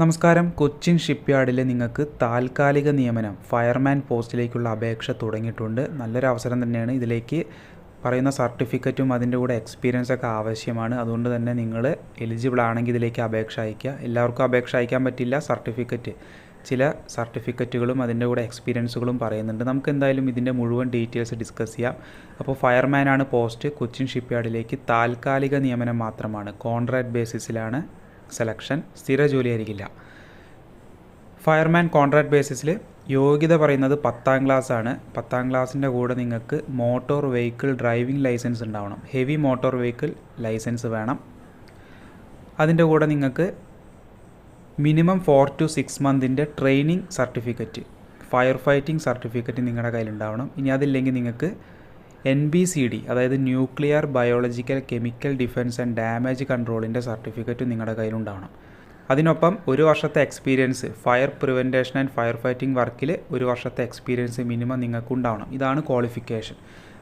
നമസ്കാരം. കൊച്ചിൻ ഷിപ്പ്യാർഡിൽ നിങ്ങൾക്ക് താൽക്കാലിക നിയമനം ഫയർമാൻ പോസ്റ്റിലേക്കുള്ള അപേക്ഷ തുടങ്ങിയിട്ടുണ്ട്. നല്ലൊരു അവസരം തന്നെയാണ് ഇതിലേക്ക് പറയുന്ന സർട്ടിഫിക്കറ്റും അതിന്റെ കൂടെ എക്സ്പീരിയൻസ് ഒക്കെ ആവശ്യമാണ്. അതുകൊണ്ട് തന്നെ നിങ്ങൾ എലിജിബിൾ ആണെങ്കിൽ ഇതിലേക്ക് അപേക്ഷ അയയ്ക്കുക. എല്ലാവർക്കും അപേക്ഷ അയക്കാൻ പറ്റില്ല. സർട്ടിഫിക്കറ്റ് ചില സർട്ടിഫിക്കറ്റുകളും അതിന്റെ കൂടെ എക്സ്പീരിയൻസുകളും പറയുന്നുണ്ട്. നമുക്ക് എന്തായാലും ഇതിന്റെ മുഴുവൻ ഡീറ്റെയിൽസ് ഡിസ്കസ് ചെയ്യാം. അപ്പോൾ ഫയർമാനാണ് പോസ്റ്റ്. കൊച്ചിൻ ഷിപ്പ്യാർഡിലേക്ക് താൽക്കാലിക നിയമനം മാത്രമാണ്. കോൺട്രാക്ട് ബേസിസിലാണ് സെലക്ഷൻ സ്ഥിര ജോലിയായിരിക്കില്ല ഫയർമാൻ കോൺട്രാക്ട് ബേസിസിൽ യോഗ്യത പറയുന്നത് പത്താം ക്ലാസ് ആണ്. പത്താം ക്ലാസ്സിന്റെ കൂടെ നിങ്ങൾക്ക് മോട്ടോർ വെഹിക്കിൾ ഡ്രൈവിംഗ് ലൈസൻസ് ഉണ്ടാവണം. ഹെവി മോട്ടോർ വെഹിക്കിൾ ലൈസൻസ് വേണം. അതിന്റെ കൂടെ നിങ്ങൾക്ക് മിനിമം ഫോർ ടു സിക്സ് മന്തിന്റെ training certificate fire fighting certificate നിങ്ങളുടെ കയ്യിലുണ്ടാവണം. ഇനി അതില്ലെങ്കിൽ നിങ്ങൾക്ക് എൻ ബി സി ഡി അതായത് nuclear biological chemical defence and damage കൺട്രോളിന്റെ certificate നിങ്ങളുടെ കയ്യിലുണ്ടാവണം. അതിനൊപ്പം ഒരു വർഷത്തെ experience fire prevention and fire fighting വർക്കിൽ ഒരു വർഷത്തെ എക്സ്പീരിയൻസ് മിനിമം നിങ്ങൾക്കുണ്ടാവണം. ഇതാണ് ക്വാളിഫിക്കേഷൻ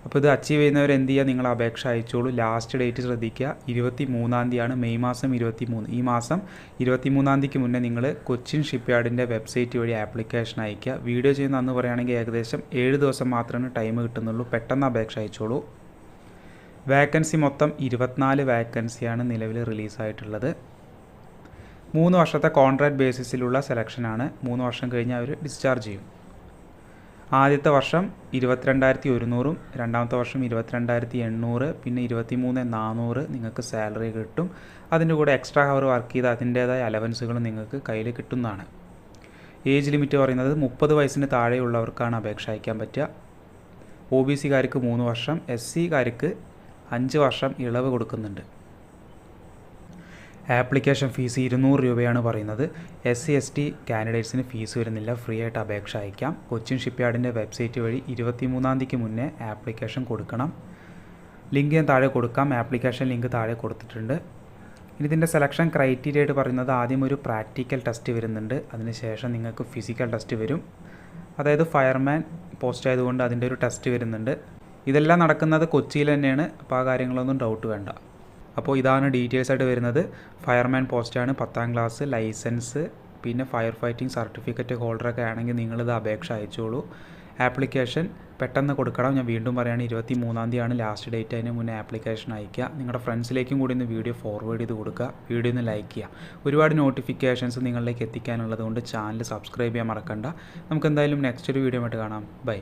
അപ്പോൾ ഇത് അച്ചീവ് ചെയ്യുന്നവർ എന്ത് ചെയ്യുക? നിങ്ങൾ അപേക്ഷ അയച്ചോളൂ. ലാസ്റ്റ് ഡേറ്റ് ശ്രദ്ധിക്കുക. ഇരുപത്തി മൂന്നാം തീയതിയാണ് മെയ് മാസം ഇരുപത്തി മൂന്ന് ഈ മാസം ഇരുപത്തി മൂന്നാം തീയതിക്ക് മുന്നേ നിങ്ങൾ കൊച്ചിൻ ഷിപ്പ്യാർഡിന്റെ വെബ്സൈറ്റ് വഴി ആപ്ലിക്കേഷൻ അയക്കുക വീഡിയോ ചെയ്യുന്ന അന്ന് പറയുകയാണെങ്കിൽ ഏകദേശം ഏഴ് ദിവസം മാത്രമേ ടൈം കിട്ടുന്നുള്ളൂ. പെട്ടെന്ന് അപേക്ഷ അയച്ചോളൂ. വേക്കൻസി മൊത്തം ഇരുപത്തിനാല് വേക്കൻസിയാണ് നിലവിൽ റിലീസായിട്ടുള്ളത് മൂന്ന് വർഷത്തെ കോൺട്രാക്ട് ബേസിസിലുള്ള സെലക്ഷനാണ് മൂന്ന് വർഷം കഴിഞ്ഞ് അവർ ഡിസ്ചാർജ് ചെയ്യും. ആദ്യത്തെ വർഷം ഇരുപത്തിരണ്ടായിരത്തി ഒരുന്നൂറും രണ്ടാമത്തെ വർഷം ഇരുപത്തിരണ്ടായിരത്തി എണ്ണൂറ് പിന്നെ ഇരുപത്തി മൂന്ന് നാനൂറ് നിങ്ങൾക്ക് സാലറി കിട്ടും. അതിന്റെ കൂടെ എക്സ്ട്രാ ഹവർ വർക്ക് ചെയ്ത് അതിന്റേതായ അലവൻസുകൾ നിങ്ങൾക്ക് കയ്യിൽ കിട്ടുന്നതാണ്. ഏജ് ലിമിറ്റ് പറയുന്നത് മുപ്പത് വയസ്സിന് താഴെയുള്ളവർക്കാണ് അപേക്ഷ അയക്കാൻ പറ്റുക. ഒ ബി സിക്കാർക്ക് മൂന്ന് വർഷം എസ് സിക്കാർക്ക് അഞ്ച് വർഷം ഇളവ് കൊടുക്കുന്നുണ്ട്. ആപ്ലിക്കേഷൻ ഫീസ് ഇരുന്നൂറ് രൂപയാണ് പറയുന്നത്. എസ് സി എസ് ടി കാൻഡിഡേറ്റ്സിന് ഫീസ് വരുന്നില്ല. ഫ്രീ ആയിട്ട് അപേക്ഷ അയക്കാം. കൊച്ചിൻ ഷിപ്പ്യാർഡിന്റെ വെബ്സൈറ്റ് വഴി ഇരുപത്തിമൂന്നാം തീയതിക്ക് മുന്നേ ആപ്ലിക്കേഷൻ കൊടുക്കണം. ലിങ്ക് ഞാൻ താഴെ കൊടുക്കാം. ആപ്ലിക്കേഷൻ ലിങ്ക് താഴെ കൊടുത്തിട്ടുണ്ട്. ഇനി ഇതിന്റെ സെലക്ഷൻ ക്രൈറ്റീരിയ ആയിട്ട് പറയുന്നത് ആദ്യം ഒരു പ്രാക്ടിക്കൽ ടെസ്റ്റ് വരുന്നുണ്ട്. അതിനുശേഷം നിങ്ങൾക്ക് ഫിസിക്കൽ ടെസ്റ്റ് വരും. അതായത് ഫയർമാൻ പോസ്റ്റ് ആയതുകൊണ്ട് അതിന്റെ ഒരു ടെസ്റ്റ് വരുന്നുണ്ട്. ഇതെല്ലാം നടക്കുന്നത് കൊച്ചിയിൽ തന്നെയാണ്. അപ്പോൾ ആ കാര്യങ്ങളൊന്നും ഡൗട്ട് വേണ്ട. അപ്പോൾ ഇതാണ് ഡീറ്റെയിൽസ് ആയിട്ട് വരുന്നത്. ഫയർമാൻ പോസ്റ്റാണ് പത്താം ക്ലാസ് ലൈസൻസ് പിന്നെ ഫയർ ഫൈറ്റിംഗ് സർട്ടിഫിക്കറ്റ് ഹോൾഡറൊക്കെ ആണെങ്കിൽ നിങ്ങളിത് അപേക്ഷ അയച്ചോളൂ. ആപ്ലിക്കേഷൻ പെട്ടെന്ന് കൊടുക്കണം. ഞാൻ വീണ്ടും പറയുകയാണ് ഇരുപത്തി മൂന്നാം തീയതിയാണ് ലാസ്റ്റ് ഡേറ്റ് അതിന് മുന്നേ ആപ്ലിക്കേഷൻ അയക്കുക നിങ്ങളുടെ ഫ്രണ്ട്സിലേക്കും കൂടി ഒന്ന് വീഡിയോ ഫോർവേഡ് ചെയ്ത് കൊടുക്കുക. വീഡിയോ ഒന്ന് ലൈക്ക് ചെയ്യുക. ഒരുപാട് നോട്ടിഫിക്കേഷൻസ് നിങ്ങളിലേക്ക് എത്തിക്കാനുള്ളത് കൊണ്ട് ചാനൽ സബ്സ്ക്രൈബ് ചെയ്യാൻ മറക്കണ്ട. നമുക്ക് എന്തായാലും നെക്സ്റ്റ് ഒരു വീഡിയോ ആയിട്ട് കാണാം. ബൈ